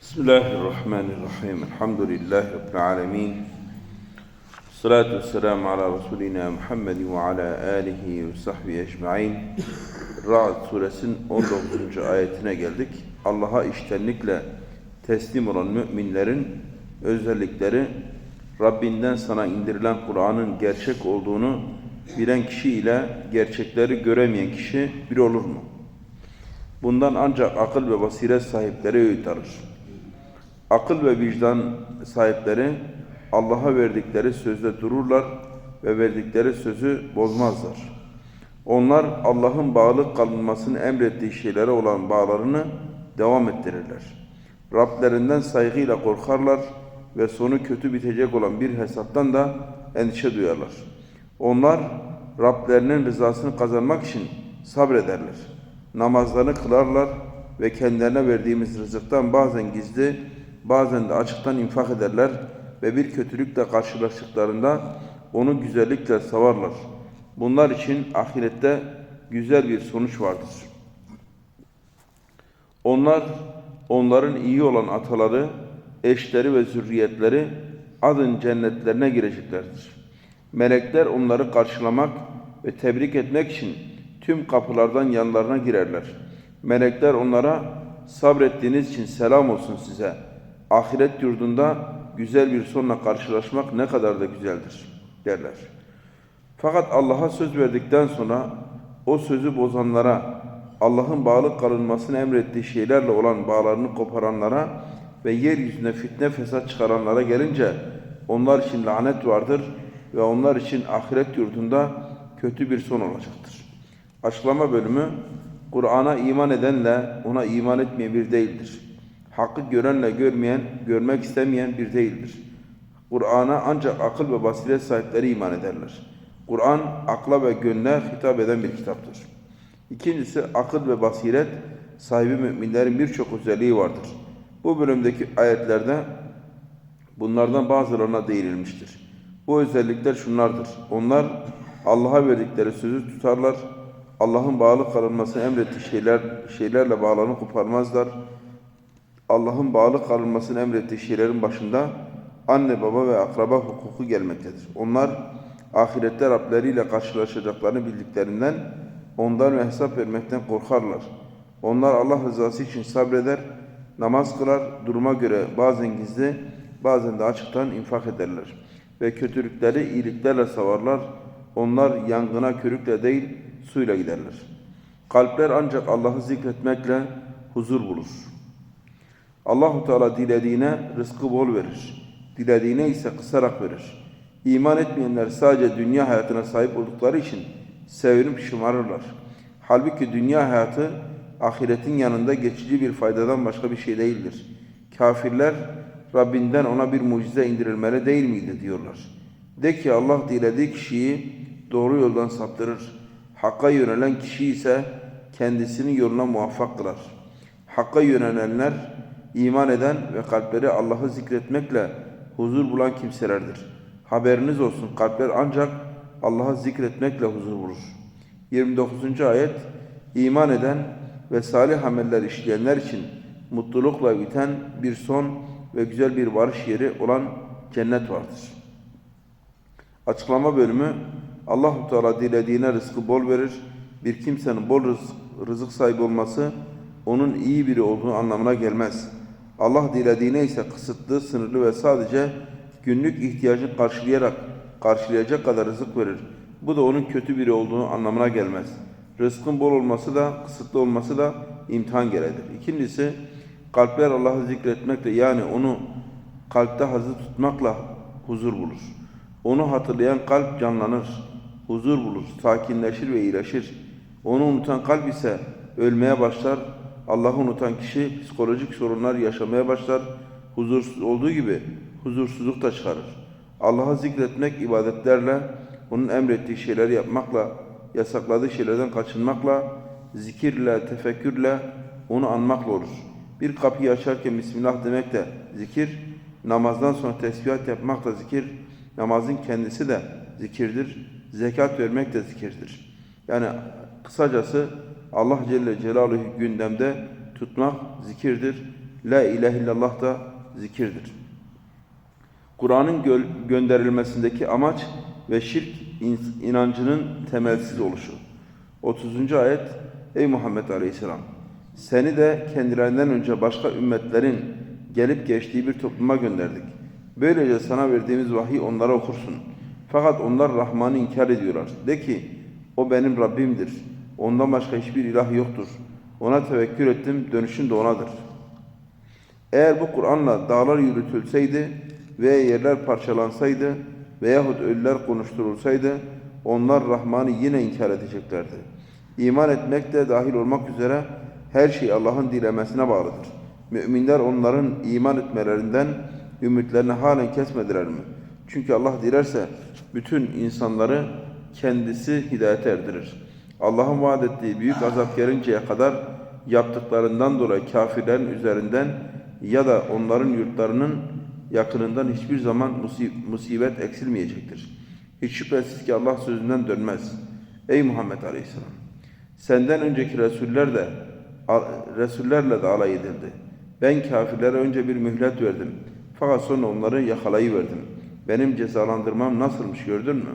Bismillahirrahmanirrahim. Elhamdülillahi Rabbil alemin. Salatu vesselamu ala Resulina Muhammedin ve ala alihi ve sahbihi ecma'in. Ra'd suresinin 19. ayetine geldik. Allah'a iştenlikle teslim olan müminlerin özellikleri Rabbinden sana indirilen Kur'an'ın gerçek olduğunu bilen kişi ile gerçekleri göremeyen kişi bir olur mu? Bundan ancak akıl ve basiret sahipleri öğüt alır. Akıl ve vicdan sahipleri Allah'a verdikleri sözde dururlar ve verdikleri sözü bozmazlar. Onlar Allah'ın bağlı kalınmasını emrettiği şeylere olan bağlarını devam ettirirler. Rablerinden saygıyla korkarlar ve sonu kötü bitecek olan bir hesaptan da endişe duyarlar. Onlar Rablerinin rızasını kazanmak için sabrederler. Namazlarını kılarlar ve kendilerine verdiğimiz rızıktan bazen gizli, bazen de açıktan infak ederler ve bir kötülükle karşılaştıklarında onu güzellikle savarlar. Bunlar için ahirette güzel bir sonuç vardır. Onlar, onların iyi olan ataları, eşleri ve zürriyetleri adın cennetlerine gireceklerdir. Melekler onları karşılamak ve tebrik etmek için tüm kapılardan yanlarına girerler. Melekler onlara sabrettiğiniz için selam olsun size. Ahiret yurdunda güzel bir sonla karşılaşmak ne kadar da güzeldir derler. Fakat Allah'a söz verdikten sonra o sözü bozanlara, Allah'ın bağlı kalınmasını emrettiği şeylerle olan bağlarını koparanlara ve yeryüzünde fitne fesat çıkaranlara gelince onlar için lanet vardır ve onlar için ahiret yurdunda kötü bir son olacaktır. Açıklama bölümü Kur'an'a iman edenle ona iman etmeyen bir değildir. Hakkı görenle görmeyen, görmek istemeyen bir değildir. Kur'an'a ancak akıl ve basiret sahipleri iman ederler. Kur'an akla ve gönle hitap eden bir kitaptır. İkincisi akıl ve basiret sahibi müminlerin birçok özelliği vardır. Bu bölümdeki ayetlerde bunlardan bazılarına değinilmiştir. Bu özellikler şunlardır. Onlar Allah'a verdikleri sözü tutarlar. Allah'ın bağlı kalınmasını emrettiği şeyler şeylerle bağlarını koparmazlar. Allah'ın bağlı kalınmasını emrettiği şeylerin başında anne baba ve akraba hukuku gelmektedir. Onlar ahirette Rableriyle karşılaşacaklarını bildiklerinden ondan ve hesap vermekten korkarlar. Onlar Allah rızası için sabreder, namaz kılar, duruma göre bazen gizli, bazen de açıktan infak ederler. Ve kötülükleri iyiliklerle savarlar. Onlar yangına körükle değil, suyla giderler. Kalpler ancak Allah'ı zikretmekle huzur bulur. Allahu Teala dilediğine rızkı bol verir. Dilediğine ise kısarak verir. İman etmeyenler sadece dünya hayatına sahip oldukları için sevinip şımarırlar. Halbuki dünya hayatı ahiretin yanında geçici bir faydadan başka bir şey değildir. Kafirler Rabbinden ona bir mucize indirilmeli değil miydi diyorlar. De ki Allah dilediği kişiyi doğru yoldan saptırır. Hakka yönelen kişi ise kendisini yoluna muvaffak kılar. Hakka yönelenler iman eden ve kalpleri Allah'ı zikretmekle huzur bulan kimselerdir. Haberiniz olsun kalpler ancak Allah'ı zikretmekle huzur bulur. 29. ayet iman eden ve salih ameller işleyenler için mutlulukla biten bir son ve güzel bir varış yeri olan cennet vardır. Açıklama bölümü Allahu Teala dilediğine rızkı bol verir. Bir kimsenin bol rızık, rızık sahibi olması onun iyi biri olduğu anlamına gelmez. Allah dilediğine ise kısıtlı, sınırlı ve sadece günlük ihtiyacını karşılayarak karşılayacak kadar rızık verir. Bu da onun kötü biri olduğu anlamına gelmez. Rızkın bol olması da kısıtlı olması da imtihan gereğidir. İkincisi kalpler Allah'ı zikretmekle yani onu kalpte hazır tutmakla huzur bulur. Onu hatırlayan kalp canlanır, huzur bulur, sakinleşir ve iyileşir. Onu unutan kalp ise ölmeye başlar. Allah'ı unutan kişi psikolojik sorunlar yaşamaya başlar. Huzursuz olduğu gibi huzursuzluk da çıkarır. Allah'ı zikretmek ibadetlerle, onun emrettiği şeyleri yapmakla, yasakladığı şeylerden kaçınmakla, zikirle, tefekkürle, onu anmakla olur. Bir kapıyı açarken Bismillah demek de zikir, namazdan sonra tesbihat yapmak da zikir, namazın kendisi de zikirdir, zekat vermek de zikirdir. Yani kısacası Allah Celle Celaluhu gündemde tutmak zikirdir. La ilahe illallah da zikirdir. Kur'an'ın gö- gönderilmesindeki amaç ve şirk in- inancının temelsiz oluşu. 30. ayet Ey Muhammed Aleyhisselam seni de kendilerinden önce başka ümmetlerin gelip geçtiği bir topluma gönderdik. Böylece sana verdiğimiz vahiy onlara okursun. Fakat onlar Rahman'ı inkar ediyorlar. De ki o benim Rabbimdir. Ondan başka hiçbir ilah yoktur. Ona tevekkül ettim, dönüşüm de O'nadır. Eğer bu Kur'an'la dağlar yürütülseydi ve yerler parçalansaydı veyahut ölüler konuşturulsaydı onlar Rahman'ı yine inkar edeceklerdi. İman etmek de dahil olmak üzere her şey Allah'ın dilemesine bağlıdır. Müminler onların iman etmelerinden ümitlerini halen kesmediler mi? Çünkü Allah dilerse bütün insanları kendisi hidayete erdirir. Allah'ın vaat ettiği büyük azap gelinceye kadar yaptıklarından dolayı kafirlerin üzerinden ya da onların yurtlarının yakınından hiçbir zaman musib- musibet eksilmeyecektir. Hiç şüphesiz ki Allah sözünden dönmez. Ey Muhammed Aleyhisselam! Senden önceki Resuller de Resullerle de alay edildi. Ben kafirlere önce bir mühlet verdim. Fakat sonra onları yakalayıverdim. Benim cezalandırmam nasılmış gördün mü?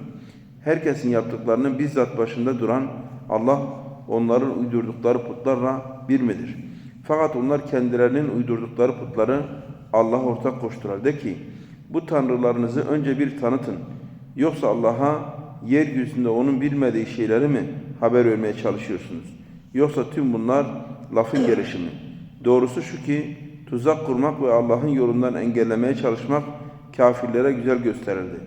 Herkesin yaptıklarının bizzat başında duran Allah onların uydurdukları putlarla bir midir? Fakat onlar kendilerinin uydurdukları putları Allah'a ortak koştular. De ki bu tanrılarınızı önce bir tanıtın. Yoksa Allah'a yeryüzünde onun bilmediği şeyleri mi haber vermeye çalışıyorsunuz? Yoksa tüm bunlar lafın gelişimi. Doğrusu şu ki tuzak kurmak ve Allah'ın yolundan engellemeye çalışmak kafirlere güzel gösterildi.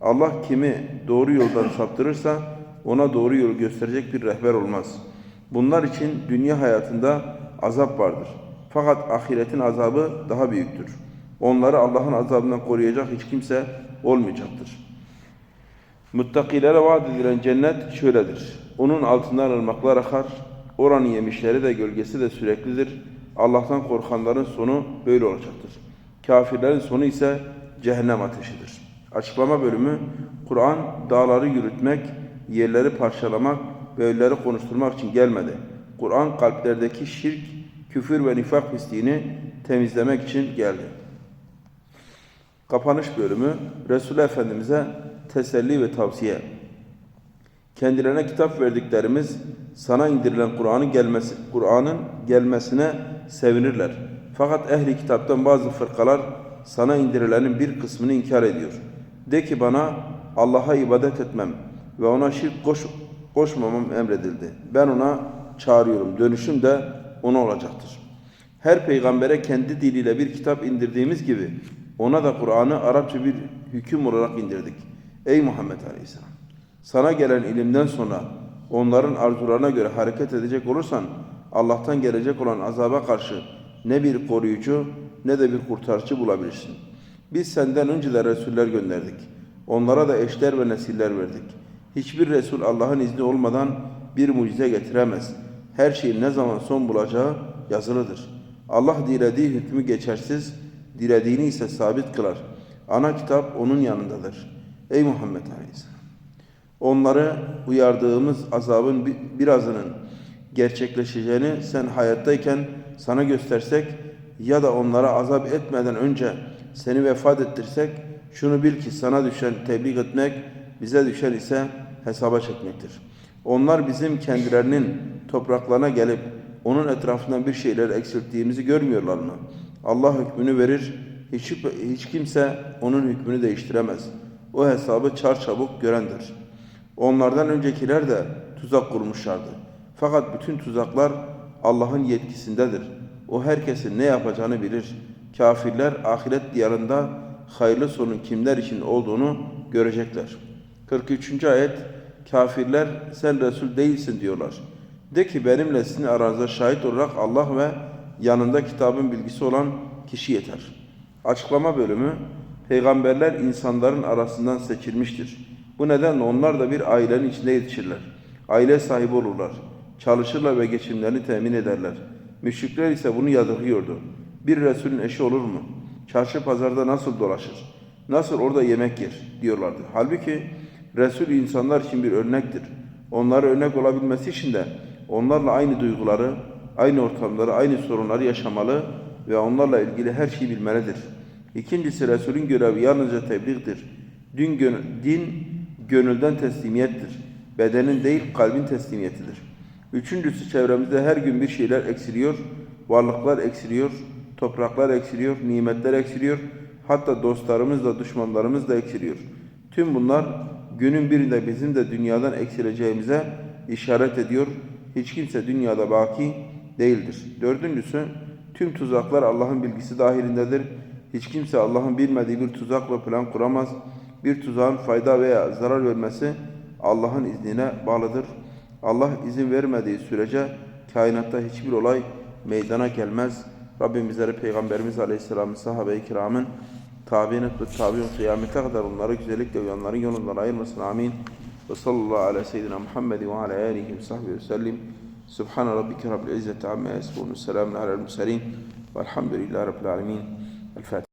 Allah kimi doğru yoldan saptırırsa ona doğru yolu gösterecek bir rehber olmaz. Bunlar için dünya hayatında azap vardır. Fakat ahiretin azabı daha büyüktür. Onları Allah'ın azabından koruyacak hiç kimse olmayacaktır. Muttakilere vaat edilen cennet şöyledir. Onun altından ırmaklar akar. Oranın yemişleri de gölgesi de süreklidir. Allah'tan korkanların sonu böyle olacaktır. Kafirlerin sonu ise cehennem ateşidir. Açıklama bölümü Kur'an dağları yürütmek, yerleri parçalamak ve ölüleri konuşturmak için gelmedi. Kur'an kalplerdeki şirk, küfür ve nifak pisliğini temizlemek için geldi. Kapanış bölümü Resulullah Efendimiz'e teselli ve tavsiye. Kendilerine kitap verdiklerimiz sana indirilen Kur'an'ın gelmesi Kur'an'ın gelmesine sevinirler. Fakat ehli kitaptan bazı fırkalar sana indirilenin bir kısmını inkar ediyor. De ki bana Allah'a ibadet etmem ve ona şirk koş, koşmamam emredildi. Ben ona çağırıyorum. Dönüşüm de ona olacaktır. Her peygambere kendi diliyle bir kitap indirdiğimiz gibi ona da Kur'an'ı Arapça bir hüküm olarak indirdik. Ey Muhammed Aleyhisselam! Sana gelen ilimden sonra onların arzularına göre hareket edecek olursan Allah'tan gelecek olan azaba karşı ne bir koruyucu ne de bir kurtarıcı bulabilirsin. Biz senden önce de Resuller gönderdik. Onlara da eşler ve nesiller verdik. Hiçbir Resul Allah'ın izni olmadan bir mucize getiremez. Her şeyin ne zaman son bulacağı yazılıdır. Allah dilediği hükmü geçersiz, dilediğini ise sabit kılar. Ana kitap onun yanındadır. Ey Muhammed Aleyhisselam! Onları uyardığımız azabın bi- birazının gerçekleşeceğini sen hayattayken sana göstersek ya da onlara azap etmeden önce seni vefat ettirsek şunu bil ki sana düşen tebliğ etmek bize düşen ise hesaba çekmektir. Onlar bizim kendilerinin topraklarına gelip onun etrafından bir şeyler eksilttiğimizi görmüyorlar mı? Allah hükmünü verir, hiç, hiç kimse onun hükmünü değiştiremez. O hesabı çarçabuk görendir. Onlardan öncekiler de tuzak kurmuşlardı. Fakat bütün tuzaklar Allah'ın yetkisindedir. O herkesin ne yapacağını bilir. Kafirler ahiret diyarında hayırlı sonun kimler için olduğunu görecekler. 43. ayet Kafirler sen Resul değilsin diyorlar. De ki benimle sizin aranızda şahit olarak Allah ve yanında kitabın bilgisi olan kişi yeter. Açıklama bölümü Peygamberler insanların arasından seçilmiştir. Bu nedenle onlar da bir ailenin içinde yetişirler. Aile sahibi olurlar. Çalışırlar ve geçimlerini temin ederler. Müşrikler ise bunu yadırgıyordu. Bir Resulün eşi olur mu? Çarşı pazarda nasıl dolaşır? Nasıl orada yemek yer? diyorlardı. Halbuki Resul insanlar için bir örnektir. Onlara örnek olabilmesi için de onlarla aynı duyguları, aynı ortamları, aynı sorunları yaşamalı, ve onlarla ilgili her şeyi bilmelidir. İkincisi Resulün görevi yalnızca tebliğdir. Din, gönül- din gönülden teslimiyettir. Bedenin değil kalbin teslimiyetidir. Üçüncüsü çevremizde her gün bir şeyler eksiliyor, varlıklar eksiliyor, topraklar eksiliyor, nimetler eksiliyor, hatta dostlarımız da düşmanlarımız da eksiliyor. Tüm bunlar günün birinde bizim de dünyadan eksileceğimize işaret ediyor. Hiç kimse dünyada baki değildir. Dördüncüsü tüm tuzaklar Allah'ın bilgisi dahilindedir. Hiç kimse Allah'ın bilmediği bir tuzakla plan kuramaz. Bir tuzağın fayda veya zarar vermesi Allah'ın iznine bağlıdır. Allah izin vermediği sürece kainatta hiçbir olay meydana gelmez. Rabbim bizleri Peygamberimiz Aleyhisselam'ın sahabe-i kiramın tabi'in ve tabi'in kıyamete kadar onları güzellikle uyanların yolundan ayırmasın. Amin. Ve sallallahu ala seyyidina Muhammed ve ala alihi ve sahbihi ve sellim. Subhane rabbike rabbil izzeti amma yasifun. Selamun alel murselin. Velhamdülillahi rabbil alemin. El Fatiha.